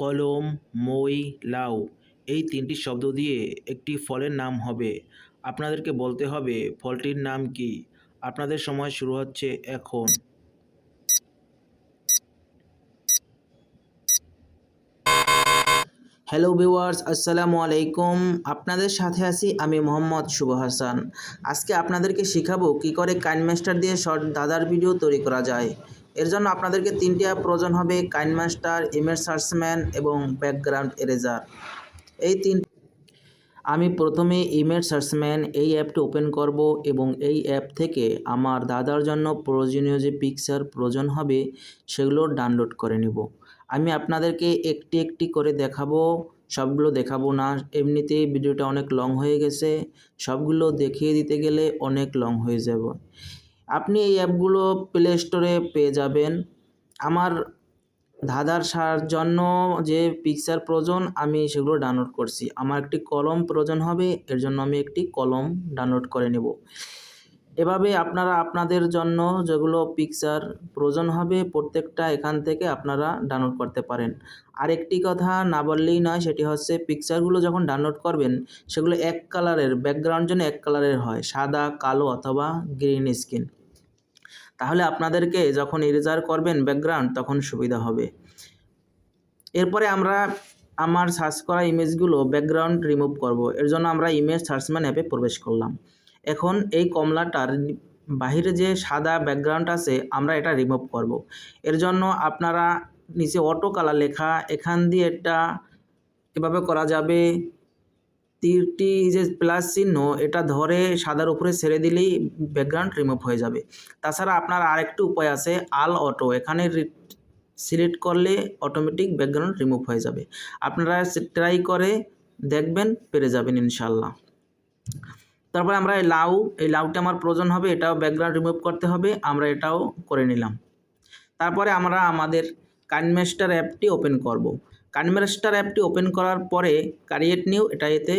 কলম, মই লাউ এই তিনটি শব্দ দিয়ে একটি ফলের নাম হবে। আপনাদেরকে বলতে হবে, ফলটির নাম কি? আপনাদের সময় শুরু হচ্ছে এখন। হ্যালো ভিউয়ার্স আসসালামু আলাইকুম। আপনাদের সাথে আছি আমি মোহাম্মদ শুভ হাসান। আজকে আপনাদেরকে শেখাবো কি করে কাইনমাস্টার দিয়ে শর্ট দাদার ভিডিও তৈরি করা যায়। এর জন্য আপনাদেরকে তিনটি অ্যাপ প্রয়োজন হবে কাইনমাস্টার ইমেজ সার্চম্যান এবং ব্যাকগ্রাউন্ড এরেজার এই তিন আমি প্রথমে ইমেজ সার্চম্যান এই অ্যাপটি ওপেন করব এবং এই অ্যাপ থেকে আমার দাদার জন্য প্রয়োজনীয় যে পিকচার প্রয়োজন হবে, সেগুলো ডাউনলোড করে নেব। আমি আপনাদেরকে একটি একটি করে দেখাবো, সবগুলো দেখাবো না। এমনিতেই ভিডিওটা অনেক লং হয়ে গেছে, সবগুলো দেখিয়ে দিতে গেলে অনেক লং হয়ে যাব। আপনি এই অ্যাপগুলো প্লে স্টোরে পেয়ে যাবেন। আমার ধাঁধার সার জন্য যে পিকচার প্রয়োজন আমি সেগুলো ডাউনলোড করছি। আমার একটি কলম প্রয়োজন হবে, এর জন্য আমি একটি কলম ডাউনলোড করে নেব। এভাবে আপনারা আপনাদের জন্য যেগুলো পিকচার প্রয়োজন হবে প্রত্যেকটা এখান থেকে আপনারা ডাউনলোড করতে পারেন। আরেকটি কথা না বললেই নয়, সেটি হচ্ছে পিকচারগুলো যখন ডাউনলোড করবেন, সেগুলো এক কালারের ব্যাকগ্রাউন্ড যেন এক কালারের হয়, সাদা, কালো অথবা গ্রিন স্কিন তাহলে আপনাদেরকে যখন ইরেজার করবেন ব্যাকগ্রাউন্ড তখন সুবিধা হবে। এরপরে আমরা আমার সার্চ করা ইমেজগুলো ব্যাকগ্রাউন্ড রিমুভ করব। এর জন্য আমরা ইমেজ সার্চম্যান অ্যাপে প্রবেশ করলাম। এখন এই কমলাটার বাহিরে যে সাদা ব্যাকগ্রাউন্ড আছে, আমরা এটা রিমুভ করব। এর জন্য আপনারা নিচে অটো কালার লেখা, এখান দিয়ে এটা এভাবে করা যাবে? তীরটি যে প্লাস চিহ্ন, এটা ধরে সাদার উপরে ছেড়ে দিলেই ব্যাকগ্রাউন্ড রিমুভ হয়ে যাবে। তাছাড়া আপনার আরেকটি উপায় আছে আল অটো এখানে সিলেক্ট করলে অটোমেটিক ব্যাকগ্রাউন্ড রিমুভ হয়ে যাবে। আপনারা ট্রাই করে দেখবেন, পেরে যাবেন ইনশাল্লাহ তারপরে আমরা এই লাউ, এই লাউটা আমার প্রয়োজন হবে, এটাও ব্যাকগ্রাউন্ড রিমুভ করতে হবে, আমরা এটাও করে নিলাম। তারপরে আমরা আমাদের কানমেস্টার অ্যাপটি ওপেন করব। কানমেস্টার অ্যাপটি ওপেন করার পরে ক্রিয়েট নিউ এটা এতে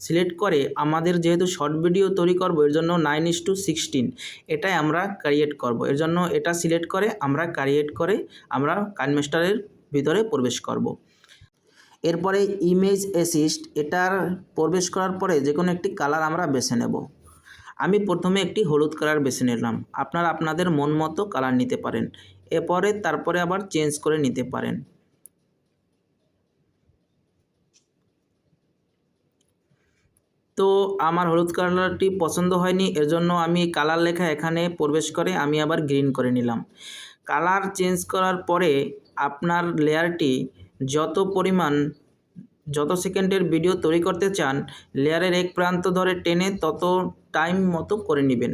সিলেক্ট করে আমাদের যেহেতু শর্ট ভিডিও তৈরি করব, এর জন্য নাইন ইস টু সিক্সটিন এটাই আমরা ক্রিয়েট করব। এর জন্য এটা সিলেক্ট করে আমরা ক্রিয়েট করে আমরা কানমেস্টারের ভিতরে প্রবেশ করব। এরপরে ইমেজ অ্যাসিস্ট এটার প্রবেশ করার পরে যে কোনো একটি কালার আমরা বেছে নেব। আমি প্রথমে একটি হলুদ কালার বেছে নিলাম। আপনারা আপনাদের মন মতো কালার নিতে পারেন। এরপরে তারপরে আবার চেঞ্জ করে নিতে পারেন। তো আমার হলুদ কালারটি পছন্দ হয়নি এর জন্য আমি কালার লেখা এখানে প্রবেশ করে আমি আবার গ্রিন করে নিলাম। কালার চেঞ্জ করার পরে আপনার লেয়ারটি যত পরিমাণ, যত সেকেন্ডের ভিডিও তৈরি করতে চান, লেয়ারের এক প্রান্ত ধরে টেনে তত টাইম মতো করে নেবেন।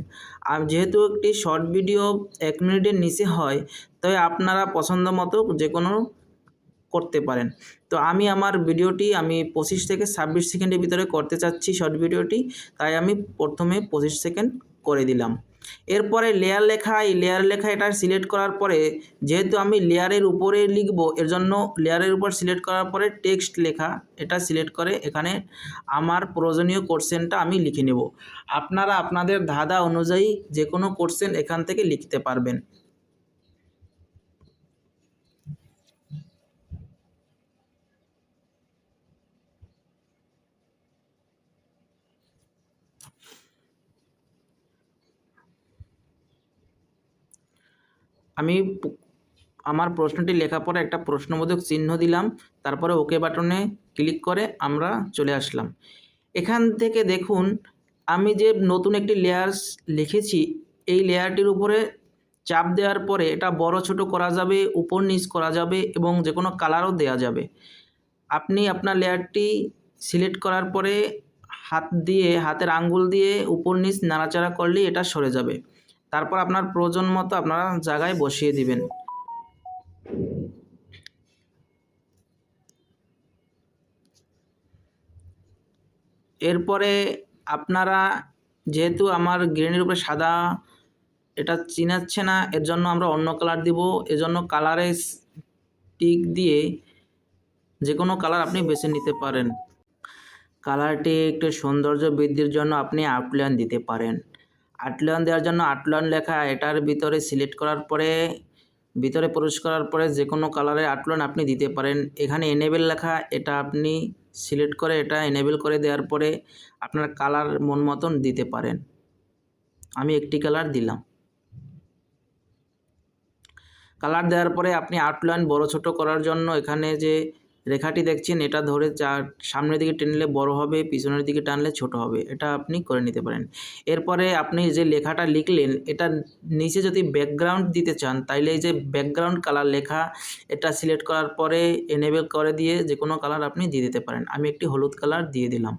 আর যেহেতু একটি শর্ট ভিডিও এক মিনিটের নিচে হয়, তাই আপনারা পছন্দ মতো যে কোনো করতে পারেন। তো আমি আমার ভিডিওটি আমি পঁচিশ থেকে ছাব্বিশ সেকেন্ডের ভিতরে করতে চাচ্ছি শর্ট ভিডিওটি, তাই আমি প্রথমে পঁচিশ সেকেন্ড করে দিলাম। এরপরে লেয়ার লেখা লেয়ার লেখা এটা সিলেক্ট করার পরে যেহেতু আমি লেয়ারের উপরে লিখব এর জন্য লেয়ারের উপর সিলেক্ট করার পরে টেক্সট লেখা, এটা সিলেক্ট করে এখানে আমার প্রয়োজনীয় কোশ্চেনটা আমি লিখে নেব। আপনারা আপনাদের ধাঁধা অনুযায়ী যে কোনো কোশ্চেন এখান থেকে লিখতে পারবেন। আমি আমার প্রশ্নটি লেখার পরে একটা প্রশ্নবোধক চিহ্ন দিলাম, তারপরে ওকে বাটনে ক্লিক করে আমরা চলে আসলাম। এখান থেকে দেখুন, আমি যে নতুন একটি লেয়ার লিখেছি, এই লেয়ারটির উপরে চাপ দেওয়ার পরে এটা বড় ছোট করা যাবে, উপর নিচ করা যাবে এবং যে কোনো কালারও দেওয়া যাবে। আপনি আপনার লেয়ারটি সিলেক্ট করার পরে হাত দিয়ে, হাতের আঙ্গুল দিয়ে উপর নিচ নাড়াচাড়া করলেই এটা সরে যাবে। তারপর আপনার প্রয়োজন মতো আপনারা জায়গায় বসিয়ে দিবেন। এরপরে আপনারা যেহেতু আমার গ্রেনের উপরে সাদা এটা চিনাচ্ছে না, এর জন্য আমরা অন্য কালার দিব। এজন্য কালারে টিক দিয়ে যে কোনো কালার আপনি বেছে নিতে পারেন। কালারটি একটু সৌন্দর্য বৃদ্ধির জন্য আপনি আউটলাইন দিতে পারেন। আটলায়ন দেওয়ার জন্য আটলায়ন লেখা, এটার ভিতরে সিলেক্ট করার পরে, ভিতরে প্রবেশ করার পরে যে কোনো কালারের আউটলাইন আপনি দিতে পারেন। এখানে এনেবেল লেখা, এটা আপনি সিলেক্ট করে এটা এনেবেল করে দেওয়ার পরে আপনার কালার মন মতন দিতে পারেন। আমি একটি কালার দিলাম। কালার দেওয়ার পরে আপনি আউটলাইন বড় ছোট করার জন্য এখানে যে রেখাটি দেখছেন, এটা ধরে চার সামনের দিকে টেনলে বড় হবে, পিছনের দিকে টানলে ছোট হবে। এটা আপনি করে নিতে পারেন। এরপরে আপনি যে লেখাটা লিখলেন, এটা নিচে যদি ব্যাকগ্রাউন্ড দিতে চান, তাইলে এই যে ব্যাকগ্রাউন্ড কালার লেখা, এটা সিলেক্ট করার পরে এনেবেল করে দিয়ে যে কোনো কালার আপনি দিয়ে দিতে পারেন। আমি একটি হলুদ কালার দিয়ে দিলাম।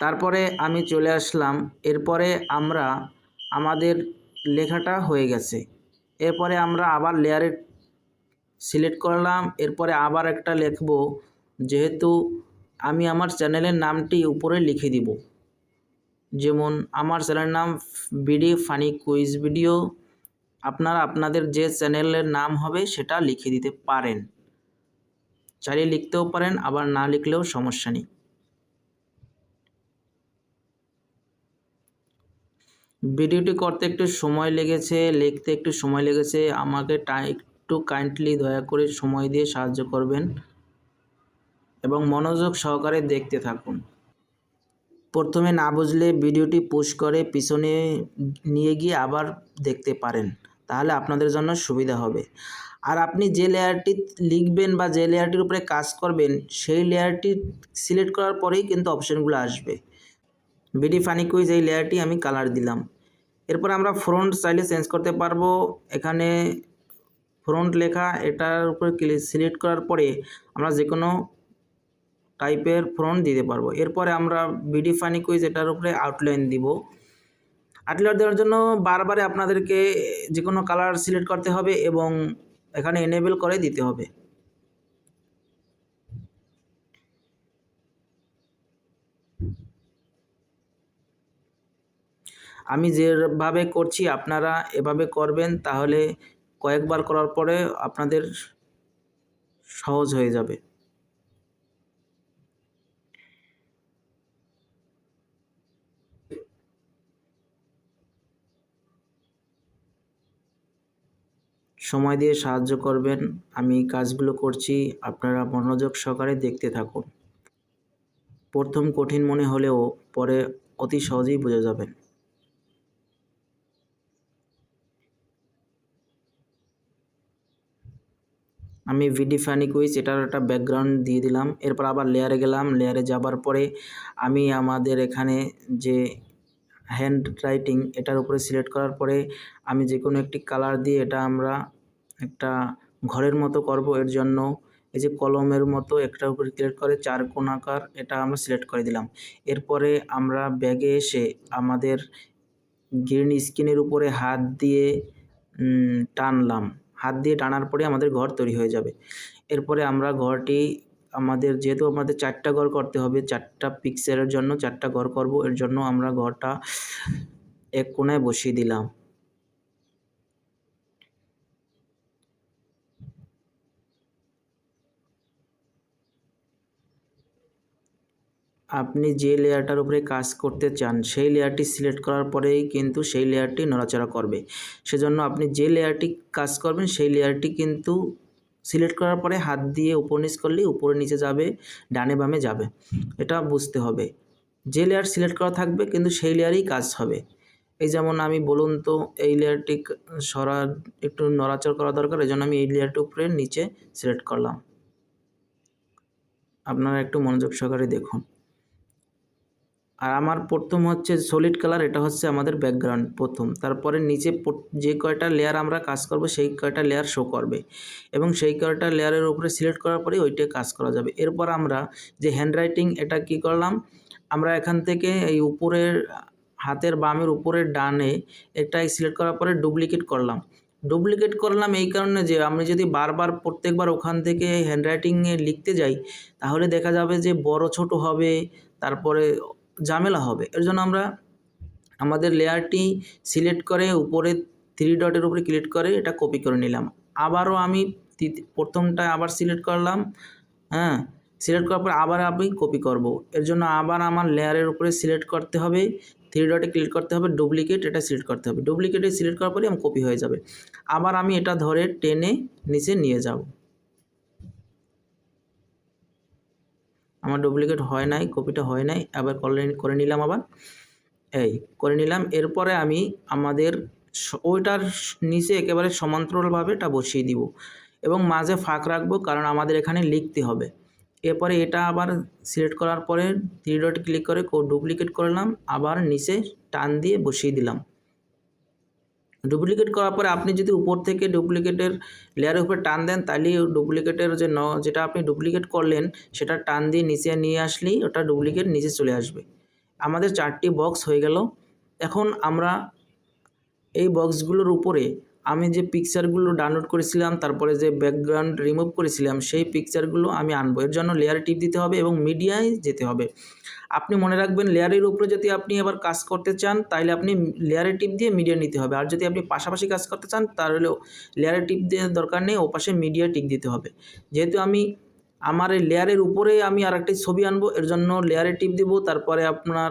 তারপরে আমি চলে আসলাম। এরপরে আমরা, আমাদের লেখাটা হয়ে গেছে। এরপরে আমরা আবার লেয়ারে সিলেক্ট করলাম। এরপরে আবার একটা লিখব, যেহেতু আমি আমার চ্যানেলের নামটি উপরে লিখে দিব। যেমন, আমার চ্যানেলের নাম বিডি ফানি কুইজ ভিডিও। আপনারা আপনাদের যে চ্যানেলের নাম হবে সেটা লিখে দিতে পারেন। চাইলে লিখতেও পারেন, আবার না লিখলেও সমস্যা নেই। ভিডিওটি করতে একটু সময় লেগেছে, লিখতে একটু সময় লেগেছে। আমাকে একটু কাইন্ডলি দয়া করে সময় দিয়ে সাহায্য করবেন এবং মনোযোগ সহকারে দেখতে থাকুন। প্রথমে না বুঝলে ভিডিওটি পুশ করে পিছনে নিয়ে গিয়ে আবার দেখতে পারেন, তাহলে আপনাদের জন্য সুবিধা হবে। আর আপনি যে লেয়ারটি লিখবেন বা যে লেয়ারটির উপরে কাজ করবেন, সেই লেয়ারটি সিলেক্ট করার পরেই কিন্তু অপশানগুলো আসবে। বিডি ফানি কুইজ এই লেয়ারটি আমি কালার দিলাম। এরপর আমরা ফ্রন্ট চাইলে চেঞ্জ করতে পারব। এখানে ফ্রন্ট লেখা এটার উপরে সিলেক্ট করার পরে আমরা যে কোনো টাইপের ফ্রন্ট দিতে পারব। এরপরে আমরা বিডি ফানি কুইজ এটার উপরে আউটলাইন দিব। আউটলাইন দেওয়ার জন্য বারবারে আপনাদেরকে যে কোনো কালার সিলেক্ট করতে হবে এবং এখানে এনেবেল করে দিতে হবে। আমি যেভাবে করছি আপনারা এভাবে করবেন তাহলে কয়েকবার করার পরে আপনাদের সহজ হয়ে যাবে। সময় দিয়ে সাহায্য করবেন, আমি কাজগুলো করছি, আপনারা মনোযোগ সহকারে দেখতে থাকুন। প্রথম কঠিন মনে হলেও পরে অতি সহজেই বুঝে যাবেন। আমি ভিডি ফানি কুইজ, এটার একটা ব্যাকগ্রাউন্ড দিয়ে দিলাম। এরপর আবার লেয়ারে গেলাম লেয়ারে যাবার পরে আমি আমাদের এখানে যে হ্যান্ড রাইটিং এটার উপরে সিলেক্ট করার পরে আমি যে কোনো একটি কালার দিয়ে এটা আমরা একটা ঘরের মতো করব। এর জন্য এই যে কলমের মতো একটার উপরে সিলেক্ট করে চার কোণাকার এটা আমরা সিলেক্ট করে দিলাম। এরপরে আমরা ব্যাগে এসে আমাদের গ্রিন স্ক্রিনের উপরে হাত দিয়ে টানলাম। হাত দিয়ে টানার পরে আমাদের ঘর তৈরি হয়ে যাবে। এরপরে আমরা ঘরটি, আমাদের যেহেতু আমাদের চারটা ঘর করতে হবে, চারটা পিক্সেলের জন্য, চারটা ঘর করব, এর জন্য আমরা ঘরটা এক কোণায় বসিয়ে দিলাম। আপনি যে লেয়ারটার উপরে কাজ করতে চান, সেই লেয়ারটি সিলেক্ট করার পরেই কিন্তু সেই লেয়ারটি নড়াচড়া করবে। সেজন্য আপনি যে লেয়ারটি কাজ করবেন, সেই লেয়ারটি কিন্তু সিলেক্ট করার পরে হাত দিয়ে উপর নিচ করলেই উপরে নিচে যাবে, ডানে বামে যাবে। এটা বুঝতে হবে। যে লেয়ার সিলেক্ট করা থাকবে কিন্তু সেই লেয়ারেই কাজ হবে। এই যেমন আমি বলুন তো, এই লেয়ারটি সরা একটু নড়াচড় করা দরকার এই জন্য আমি এই লেয়ারটি উপরে নিচে সিলেক্ট করলাম। আপনারা একটু মনোযোগ সহকারে দেখুন। আর আমার প্রথম হচ্ছে সলিড কালার এটা হচ্ছে আমাদের ব্যাকগ্রাউন্ড প্রথম। তারপরে নিচে যে কয়টা লেয়ার আমরা কাজ করব, সেই কয়টা লেয়ার শো করবে। এবং সেই কয়টা লেয়ারের উপরে সিলেক্ট করার পরে ওইটাই কাজ করা যাবে। এরপর আমরা যে হ্যান্ডরাইটিং এটা কি করলাম? আমরা এখান থেকে এই উপরের হাতের বামের উপরের ডানে এটাই সিলেক্ট করার পরে ডুপ্লিকেট করলাম। ডুপ্লিকেট করলাম এই কারণে যে আমি যদি বারবার প্রত্যেকবার ওখান থেকে হ্যান্ডরাইটিংয়ে লিখতে যাই, তাহলে দেখা যাবে যে বড় ছোট হবে, তারপরে ঝামেলা হবে। এর জন্য আমরা আমাদের লেয়ারটি সিলেক্ট করে উপরে থ্রি ডটের উপরে ক্লিক করে এটা কপি করে নিলাম। আবারও আমি প্রথমটা আবার সিলেক্ট করলাম হ্যাঁ? সিলেক্ট করার পর আবার আমি কপি করব। এর জন্য আবার আমার লেয়ারের উপরে সিলেক্ট করতে হবে থ্রি ডটে ক্লিক করতে হবে ডুপ্লিকেট এটা সিলেক্ট করতে হবে। ডুপ্লিকেটে সিলেক্ট করার পরে আমার কপি হয়ে যাবে। আবার আমি এটা ধরে টেনে নিচে নিয়ে যাব। আমার ডুপ্লিকেট হয় নাই কপিটা হয় নাই, আবার করে করে নিলাম আবার। এই, করে নিলাম, এরপরে আমি আমাদের ওইটার নিচে একেবারে সমান্তরালভাবে এটা বসিয়ে দিব এবং মাঝে ফাঁক রাখব কারণ আমাদের এখানে লিখতে হবে। এরপরে এটা আবার সিলেক্ট করার পরে থ্রি ডট ক্লিক করে ডুপ্লিকেট করলাম, আবার নিচে টান দিয়ে বসিয়ে দিলাম। ডুপ্লিকেট করার পরে আপনি যদি উপর থেকে ডুপ্লিকেটের লেয়ারের উপরে টান দেন তাহলে ডুপ্লিকেটের যে ন, যেটা আপনি ডুপ্লিকেট করলেন, সেটা টান দিয়ে নিচে নিয়ে আসলেই ওটা ডুপ্লিকেট নিচে চলে আসবে। আমাদের চারটি বক্স হয়ে গেল। এখন আমরা এই বক্সগুলোর উপরে আমি যে পিকচারগুলো ডাউনলোড করেছিলাম, তারপরে যে ব্যাকগ্রাউন্ড রিমুভ করেছিলাম, সেই পিকচারগুলো আমি আনব। এর জন্য লেয়ারে টিপ দিতে হবে এবং মিডিয়ায় যেতে হবে। আপনি মনে রাখবেন লেয়ারের উপরে যদি আপনি আবার কাজ করতে চান তাহলে আপনি লেয়ারে টিপ দিয়ে মিডিয়া নিতে হবে। আর যদি আপনি পাশাপাশি কাজ করতে চান তাহলে লেয়ারে টিপ দেওয়ার দরকার নেই, ওপাশে মিডিয়া টিক দিতে হবে। যেহেতু আমি আমার এই লেয়ারের উপরে আমি আর একটি ছবি আনব, এর জন্য লেয়ারে টিপ দিব, তারপরে আপনার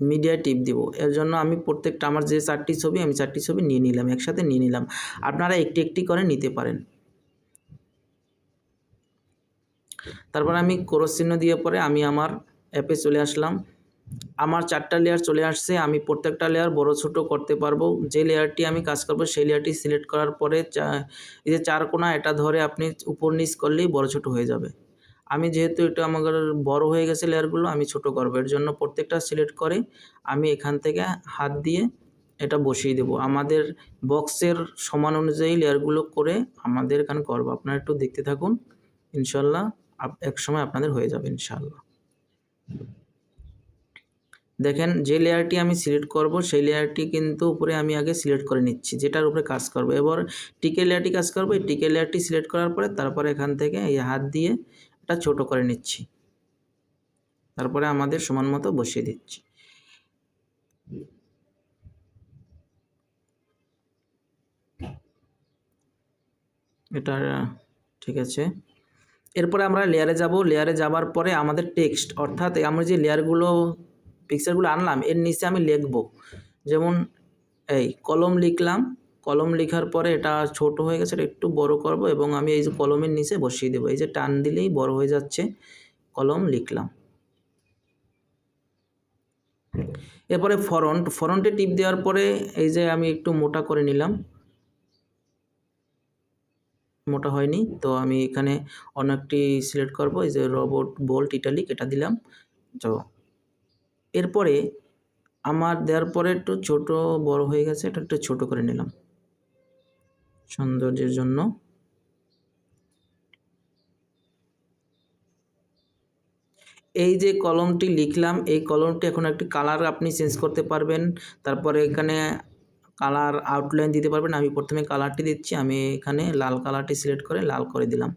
মিডিয়ায় টিপ দিব। এর জন্য আমি প্রত্যেকটা আমার যে চারটি ছবি, আমি চারটি ছবি নিয়ে নিলাম, একসাথে নিয়ে নিলাম। আপনারা একটি একটি করে নিতে পারেন। তারপর আমি ক্রস চিহ্ন দিয়ে পরে আমি আমার অ্যাপে চলে আসলাম। আমার চারটা লেয়ার চলে আসছে, আমি প্রত্যেকটা লেয়ার বড় ছোট করতে পারব। যে লেয়ারটি আমি কাজ করব, সেই লেয়ারটি সিলেক্ট করার পরে চা- এই যে চার কোনা, এটা ধরে আপনি উপর নিচ করলেই বড় ছোট হয়ে যাবে। আমি যেহেতু এটা আমার বড় হয়ে গেছে লেয়ারগুলো আমি ছোট করব। এর জন্য প্রত্যেকটা সিলেক্ট করে আমি এখান থেকে হাত দিয়ে এটা বসিয়ে দেবো। আমাদের বক্সের সমান অনুযায়ী লেয়ারগুলো করে আমাদের এখানে করব। আপনারা একটু দেখতে থাকুন, ইনশাল্লাহ এক সময় আপনাদের হয়ে যাবে, ইনশাল্লাহ। দেখেন, যে লেয়ারটি আমি সিলেক্ট করব, সেই লেয়ারটি কিন্তু উপরে আমি আগে সিলেক্ট করে নিচ্ছি, যেটার উপরে কাজ করব। এবার টিকে লেয়ারটি কাজ করব, এই টিকে লেয়ারটি সিলেক্ট করার পরে তারপরে এখান থেকে এই হাত দিয়ে এটা ছোট করে নিচ্ছি। তারপরে আমাদের সমান মতো বসিয়ে দিচ্ছি। এটা, ঠিক আছে। এরপরে আমরা লেয়ারে যাব। লেয়ারে যাবার পরে আমাদের টেক্সট অর্থাৎ আমরা যে লেয়ারগুলো পিকচারগুলো আনলাম, এর নিচে আমি লিখব। যেমন এই, কলম লিখলাম কলম লেখার পরে এটা ছোট হয়ে গেছে, এটা একটু বড় করব এবং আমি এই যে কলমের নিচে বসিয়ে দেবো। এই যে টান দিলেই বড় হয়ে যাচ্ছে কলম লিখলাম। এরপরে ফরন্ট, ফরন্টে টিপ দেওয়ার পরে এই যে আমি একটু মোটা করে নিলাম। মোটা হয়নি, তো আমি এখানে অন্য একটি সিলেক্ট করব, এই যে রোবট বোল্ট ইটালিক, এটা দিলাম। তো এরপরে আমার দেওয়ার পরে একটু ছোট বড় হয়ে গেছে, এটা একটু ছোট করে নিলাম। সৌন্দর্যের জন্য। এই যে কলমটি লিখলাম, এই কলমটি এখন একটি কালার আপনি চেঞ্জ করতে পারবেন। তারপরে এখানে কালার আউটলাইন দিতে পারবেন। আমি প্রথমে কালারটি দিচ্ছি, আমি এখানে লাল কালারটি সিলেক্ট করে লাল করে দিলাম।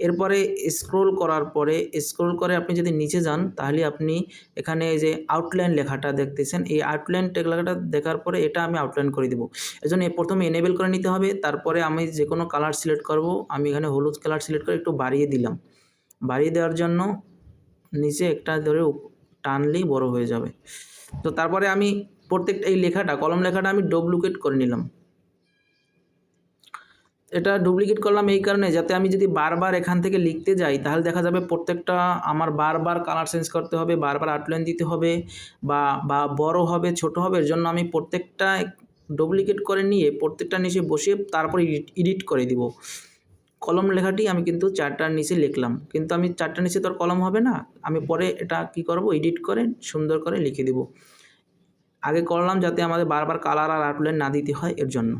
এরপরে স্ক্রোল করার পরে স্ক্রোল করে আপনি যদি নিচে যান, তাহলে আপনি এখানে যে আউটলাইন লেখাটা দেখতেছেন, এই আউটলাইন লেখাটা দেখার পরে এটা আমি আউটলাইন করে দিব। এজন্য প্রথমে এনেবেল করে নিতে হবে, তারপরে আমি যে কোনো কালার সিলেক্ট করব, আমি এখানে হলুদ কালার সিলেক্ট করে একটু বাড়িয়ে দিলাম। বাড়িয়ে দেওয়ার জন্য নিচে একটা ধরে টানলেই বড় হয়ে যাবে। তো তারপরে আমি প্রত্যেকটা এই লেখাটা, কলম লেখাটা আমি ডুপ্লিকেট করে নিলাম। এটা ডুপ্লিকেট করলাম এই কারণে যাতে আমি যদি বারবার এখান থেকে লিখতে যাই, তাহলে দেখা যাবে প্রত্যেকটা আমার বারবার কালার চেঞ্জ করতে হবে, বারবার আউটলাইন দিতে হবে বা বা বড় হবে, ছোট হবে, এর জন্য আমি প্রত্যেকটা ডুপ্লিকেট করে নিয়ে প্রত্যেকটা নিচে বসিয়ে তারপর এডিট করে দিব। কলম লেখাটি আমি কিন্তু চারটার নিচে লিখলাম। কিন্তু আমি চারটার নিচে তো আর কলম হবে না। আমি পরে এটা কি করব? এডিট করে সুন্দর করে লিখে দেব। আগে করলাম যাতে আমাদের বারবার কালার আর আউটলাইন না দিতে হয় এর জন্য।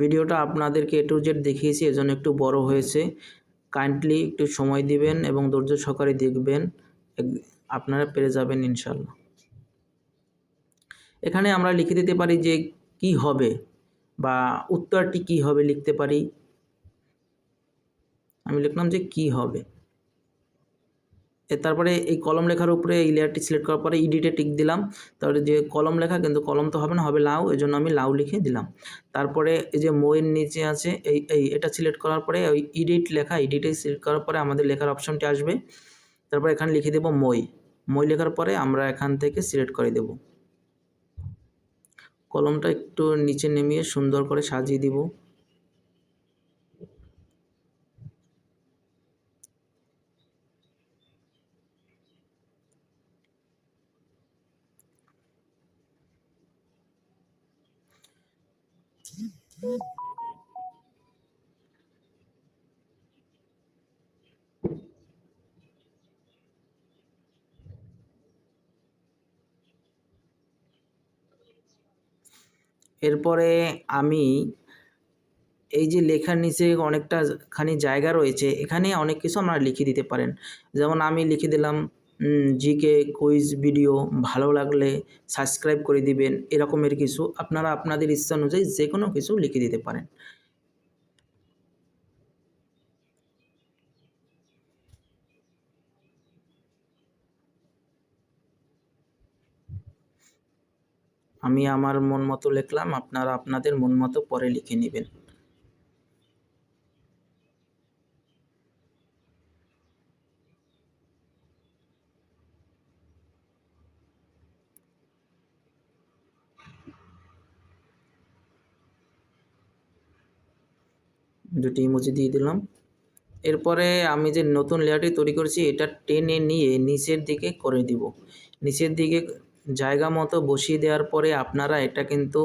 ভিডিওটা আপনাদেরকে এ টু জেড দেখিয়েছি, এজন্য একটু বড় হয়েছে। কাইন্ডলি একটু সময় দিবেন এবং ধৈর্য সহকারে দেখবেন আপনারা পেরে যাবেন ইনশাল্লাহ এখানে আমরা লিখে দিতে পারি যে কি হবে বা উত্তরটি কি হবে লিখতে পারি। আমি লিখলাম যে কি হবে। তারপরে এই কলম লেখার উপরে এই লেয়ারটি সিলেক্ট করার পরে ইডিটে টিক দিলাম। তারপরে যে কলম লেখা, কিন্তু কলম তো হবে না, হবে লাউ এই জন্য আমি লাউ লিখে দিলাম। তারপরে এই যে মইয়ের নিচে আছে, এই এই, এটা সিলেক্ট করার পরে ওই ইডিট লেখা ইডিটে সিলেক্ট করার পরে আমাদের লেখার অপশনটি আসবে। তারপর এখানে লিখে দেব মই মই লেখার পরে আমরা এখান থেকে সিলেক্ট করে দেব। কলমটা একটু নিচে নেমিয়ে সুন্দর করে সাজিয়ে দিব। এরপরে আমি এই যে লেখার নিচে অনেকটা খানি জায়গা রয়েছে, এখানে অনেক কিছু আপনারা লিখে দিতে পারেন। যেমন আমি লিখে দিলাম জিকে, কুইজ, ভিডিও ভালো লাগলে সাবস্ক্রাইব করে দিবেন, এরকমের কিছু আপনারা আপনাদের ইচ্ছা অনুযায়ী যে কোনো কিছু লিখে দিতে পারেন। আমি আমার মন মতো লিখলাম, আপনারা আপনাদের মন মতো পরে লিখে নেবেন। দুটি ইমোজি দিয়ে দিলাম। এরপরে আমি যে নতুন লেয়ারটি তৈরি করেছি, এটা টেনে নিয়ে নিচের দিকে করে দিব। নিচের দিকে জায়গা মতো বসিয়ে দেওয়ার পরে আপনারা এটা কিন্তু,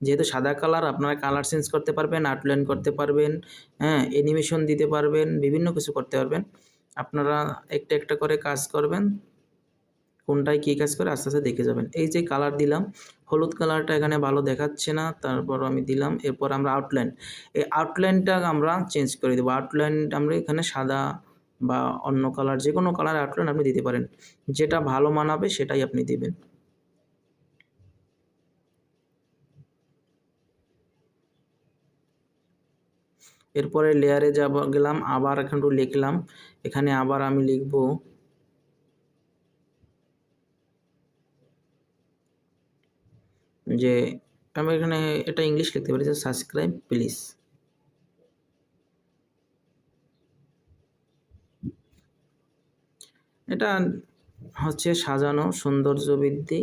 যেহেতু সাদা কালার, আপনারা কালার চেঞ্জ করতে পারবেন আউটলাইন করতে পারবেন হ্যাঁ অ্যানিমেশন দিতে পারবেন, বিভিন্ন কিছু করতে পারবেন। আপনারা একটা একটা করে কাজ করবেন। কোনটায় কী কাজ করে, আস্তে আস্তে দেখে যাবেন। এই যে কালার দিলাম, হলুদ কালারটা এখানে ভালো দেখাচ্ছে না তারপর আমি দিলাম। এরপর আমরা আউটলাইন এই আউটলাইনটা আমরা চেঞ্জ করে দেবো। আউটলাইন আমরা এখানে সাদা বা অন্য কালার যে কোনো কালার আউটলাইন আপনি দিতে পারেন। যেটা ভালো মানাবে সেটাই আপনি দিবেন। এরপরে লেয়ারে যাব, গেলাম, আবার একটু লিখলাম। এখানে আবার আমি লিখব যে আমি এখানে এটা ইংলিশ লিখতে পারি, যে সাবস্ক্রাইব প্লিজ এটা হচ্ছে সাজানো সৌন্দর্য বৃদ্ধি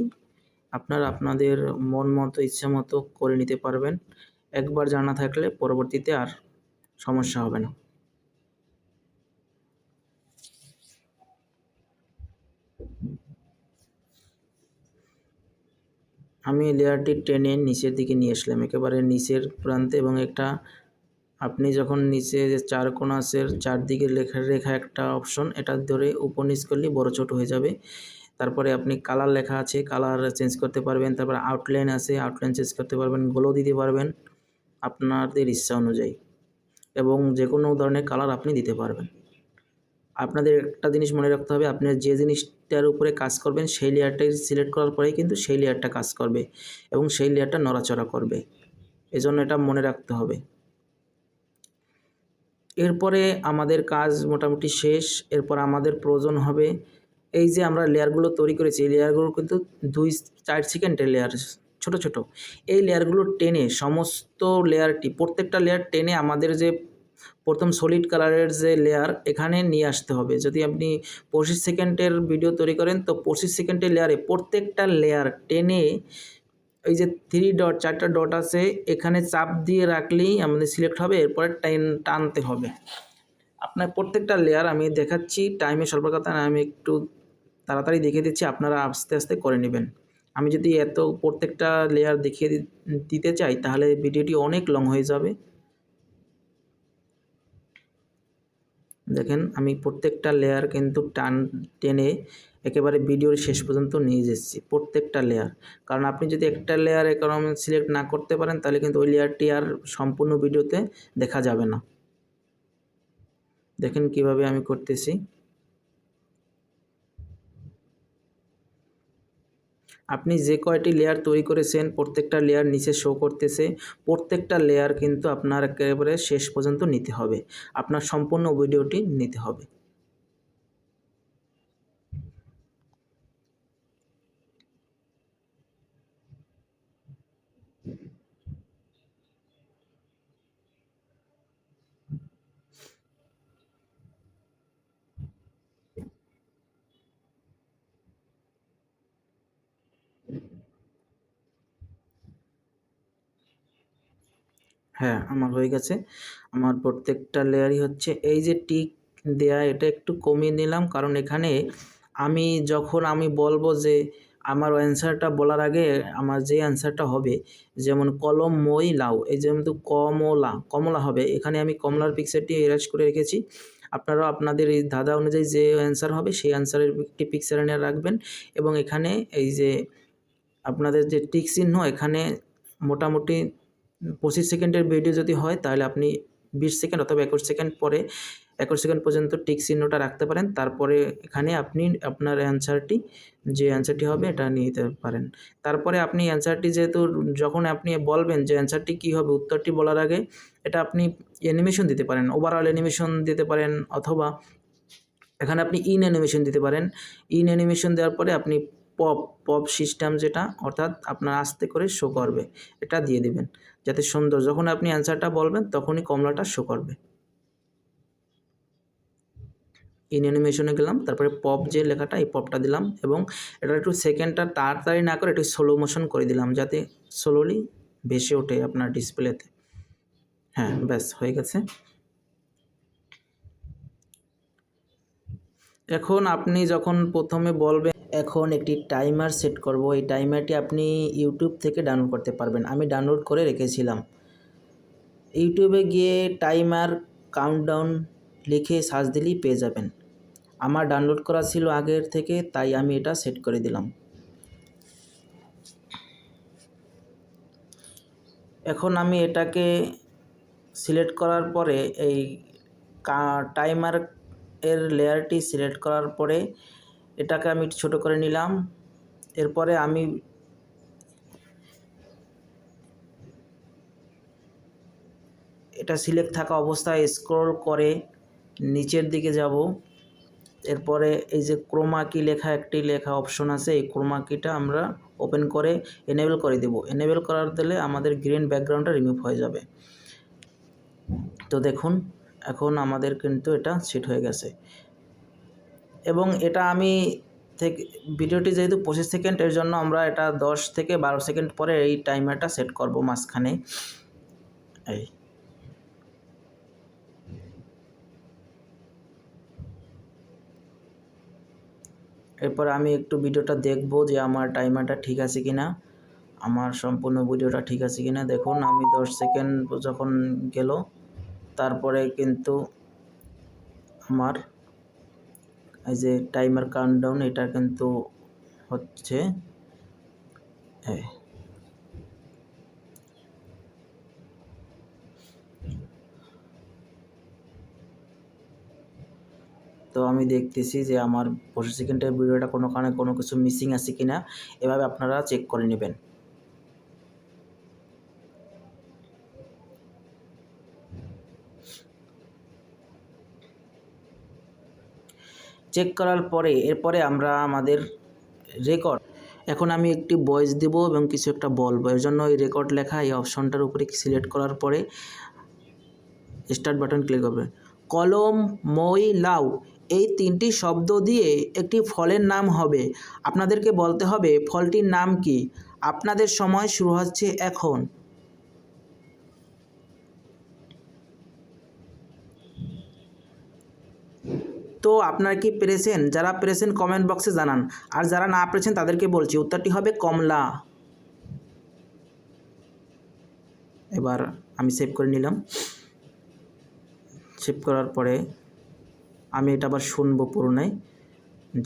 আপনারা আপনাদের মন মতো, ইচ্ছা মতো করে নিতে পারবেন। একবার জানা থাকলে পরবর্তীতে আর সমস্যা হবে না। আমি লেয়ারটি টেনে নিচের দিকে নিয়ে আসলাম। একেবারে নিচের প্রান্তে এবং একটা, আপনি যখন নিচে যে চার কোনাসের চারদিকে লেখা, রেখা একটা অপশন, এটা ধরে উপর নিচ করলে বড় ছোট হয়ে যাবে। তারপরে আপনি কালার লেখা আছে, কালার চেঞ্জ করতে পারবেন। তারপরে আউটলাইন আছে, আউটলাইন চেঞ্জ করতে পারবেন গোলো দিতে পারবেন। আপনাদের ইচ্ছা অনুযায়ী এবং যে কোনো ধরনের কালার আপনি দিতে পারবেন। আপনাদের একটা জিনিস মনে রাখতে হবে আপনি যে জিনিসটার উপরে কাজ করবেন, সেই লেয়ারটা সিলেক্ট করার পরেই কিন্তু সেই লেয়ারটা কাজ করবে এবং সেই লেয়ারটা নড়াচড়া করবে। এজন্য এটা মনে রাখতে হবে। এরপরে আমাদের কাজ মোটামুটি শেষ, এরপর আমাদের প্রয়োজন হবে এই যে আমরা লেয়ারগুলো তৈরি করেছি, এই লেয়ারগুলো কিন্তু দুই চার সেকেন্ডের লেয়ার ছোট ছোট। এই লেয়ারগুলো টেনে সমস্ত লেয়ারটি প্রত্যেকটা লেয়ার টেনে আমাদের যে প্রথম সলিড কালারের যে লেয়ার এখানে নিয়ে আসতে হবে। যদি আপনি পঁচিশ সেকেন্ডের ভিডিও তৈরি করেন, তো পঁচিশ সেকেন্ডের লেয়ারে প্রত্যেকটা লেয়ার টেনে এই যে থ্রি ডট চারটা ডট আছে, এখানে চাপ দিয়ে রাখলেই আমাদের সিলেক্ট হবে, এরপরে টাইম টানতে হবে। আপনার প্রত্যেকটা লেয়ার আমি দেখাচ্ছি টাইমে স্বল্প কথা আমি একটু তাড়াতাড়ি দেখিয়ে দিচ্ছি, আপনারা আস্তে আস্তে করে নেবেন। আমি যদি এত প্রত্যেকটা লেয়ার দেখিয়ে দিতে চাই, তাহলে ভিডিওটি অনেক লং হয়ে যাবে। দেখেন, আমি প্রত্যেকটা লেয়ার কিন্তু টান, টেনে একেবারে ভিডিওর শেষ পর্যন্ত নিয়ে যাচ্ছি, প্রত্যেকটা লেয়ার কারণ আপনি যদি একটা লেয়ার এরকম সিলেক্ট না করতে পারেন, তাহলে কিন্তু ওই লেয়ারটি আর সম্পূর্ণ ভিডিওতে দেখা যাবে না। দেখেন কীভাবে আমি করতেছি। আপনি যে কয়টি লেয়ার তৈরি করেছেন, প্রত্যেকটা লেয়ার নিচে শো করতেছে, প্রত্যেকটা লেয়ার কিন্তু আপনার একেবারে শেষ পর্যন্ত নিতে হবে। আপনার সম্পূর্ণ ভিডিওটি নিতে হবে। হ্যাঁ আমার হয়ে গেছে। আমার প্রত্যেকটা লেয়ারই হচ্ছে। এই যে টিক দেয়া, এটা একটু কমিয়ে নিলাম। কারণ এখানে আমি যখন আমি বলব যে আমার অ্যান্সারটা বলার আগে আমার যে অ্যান্সারটা হবে, যেমন কলম মই লাউ এই যেহেতু কমলা কমলা হবে। এখানে আমি কমলার পিকচারটি এরাজ করে রেখেছি। আপনারাও আপনাদের এই ধাঁধা অনুযায়ী যে অ্যান্সার হবে, সেই অ্যান্সারের একটি পিকচার এনে রাখবেন। এবং এখানে এই যে আপনাদের যে টিক চিহ্ন, এখানে মোটামুটি পঁচিশ সেকেন্ডের ভিডিও যদি হয়, তাহলে আপনি বিশ সেকেন্ড অথবা একুশ সেকেন্ড পরে, একুশ সেকেন্ড পর্যন্ত টিক চিহ্নটা রাখতে পারেন। তারপরে এখানে আপনি আপনার অ্যান্সারটি, যে অ্যান্সারটি হবে এটা নিয়ে নিতে পারেন। তারপরে আপনি অ্যান্সারটি যেহেতু যখন আপনি বলবেন যে অ্যান্সারটি কী হবে, উত্তরটি বলার আগে এটা আপনি অ্যানিমেশন দিতে পারেন। ওভারঅল অ্যানিমেশন দিতে পারেন অথবা এখানে আপনি ইন অ্যানিমেশন দিতে পারেন। ইন অ্যানিমেশন দেওয়ার পরে আপনি পপ পপ সিস্টেম যেটা, অর্থাৎ আপনার আস্তে করে শো করবে, এটা দিয়ে দিবেন। যাতে সুন্দর, যখন আপনি অ্যান্সারটা বলবেন, তখনই কমলাটা শো করবে। ইন অ্যানিমেশনে গেলাম, তারপরে পপ যে লেখাটা, এই পপটা দিলাম এবং এটা একটু সেকেন্ডটা তাড়াতাড়ি না করে একটু স্লো মোশন করে দিলাম যাতে স্লোলি ভেসে ওঠে আপনার ডিসপ্লেতে হ্যাঁ ব্যাস, হয়ে গেছে। এখন আপনি যখন প্রথমে বলবেন এখন একটি টাইমার সেট করব। এই টাইমারটি আপনি ইউটিউব থেকে ডাউনলোড করতে পারবেন। আমি ডাউনলোড করে রেখেছিলাম। ইউটিউবে গিয়ে টাইমার কাউন্টডাউন লিখে সার্চ দিলেই পেয়ে যাবেন। আমার ডাউনলোড করা ছিল আগের থেকে, তাই আমি এটা সেট করে দিলাম। এখন আমি এটাকে সিলেক্ট করার পরে এই টাইমার এর লেয়ারটি সিলেক্ট করার পরে এটাকে আমি ছোট করে নিলাম। এরপরে আমি এটা সিলেক্ট থাকা অবস্থায় স্ক্রল করে নিচের দিকে যাব। এরপরে এই যে ক্রোমা কি লেখা একটি লেখা অপশন আছে, এই ক্রোমা কিটা আমরা ওপেন করে এনেবেল করে দেব। এনেবেল করার দিলে আমাদের গ্রিন ব্যাকগ্রাউন্ডটা রিমুভ হয়ে যাবে। তো দেখুন, এখন আমাদের কিন্তু এটা সেট হয়ে গেছে। এবং এটা আমি থেকে, ভিডিওটি যেহেতু পঁচিশ সেকেন্ড, এর জন্য আমরা এটা দশ থেকে বারো সেকেন্ড পরে এই টাইমারটা সেট করব মাঝখানে। এই। এরপর আমি একটু ভিডিওটা দেখব যে আমার টাইমারটা ঠিক আছে কি না আমার সম্পূর্ণ ভিডিওটা ঠিক আছে কি না দেখুন, আমি দশ সেকেন্ড যখন গেল, তারপরে কিন্তু আমার এই যে টাইমার কাউন্টডাউন এটা কিন্তু হচ্ছে তো আমি দেখতেছি যে আমার পঁচিশ সেকেন্ডের ভিডিওটা কোনো কারণে কোনো কিছু মিসিং আছে কি না এভাবে আপনারা চেক করে নেবেন। চেক করার পরে এরপরে আমরা আমাদের রেকর্ড এখন আমি একটি ভয়েস দেব এবং কিছু একটা বলব। এর জন্য এই রেকর্ড লেখা, এই অপশনটার উপরে সিলেক্ট করার পরে স্টার্ট বাটন ক্লিক হবে। কলম, মই, লাউ এই তিনটি শব্দ দিয়ে একটি ফলের নাম হবে। আপনাদেরকে বলতে হবে, ফলটির নাম কি? আপনাদের সময় শুরু হচ্ছে এখন। তো আপনারা কি পেরেছেন? যারা পেরেছেন কমেন্ট বক্সে জানান। আর যারা না পেরেছেন, তাদেরকে বলছি, উত্তরটি হবে কমলা। এবার আমি সেভ করে নিলাম। সেভ করার পরে আমি এটা আবার শুনব পুরোনায়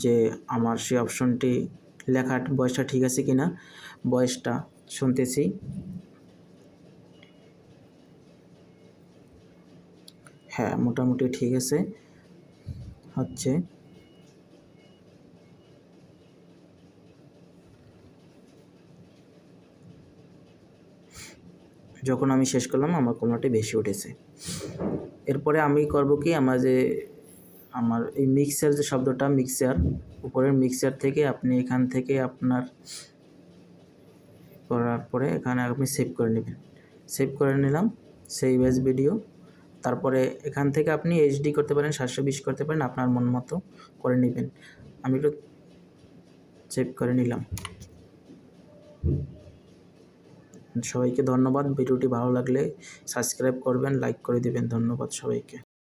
যে আমার সেই অপশনটি লেখা বয়সটা ঠিক আছে কি না বয়সটা শুনতেছি। হ্যাঁ মোটামুটি ঠিক আছে। হচ্ছে। যখন আমি শেষ করলাম, আমার কমলাটি বেশি উঠেছে। এরপরে আমি করব কি, আমার যে, আমার এই মিক্সার যে শব্দটা মিক্সার উপরের মিক্সার থেকে আপনি এখান থেকে আপনার করার পরে এখানে আপনি সেভ করে নেবেন। সেভ করে নিলাম। সেভ এজ ভিডিও তারপরে এখান থেকে আপনি এইচডি করতে পারেন, সাতশো বিশ করতে পারেন, আপনার মন মতো করে নেবেন। আমি একটু সেভ করে নিলাম। সবাইকে ধন্যবাদ। ভিডিওটি ভালো লাগলে সাবস্ক্রাইব করবেন লাইক করে দেবেন। ধন্যবাদ সবাইকে।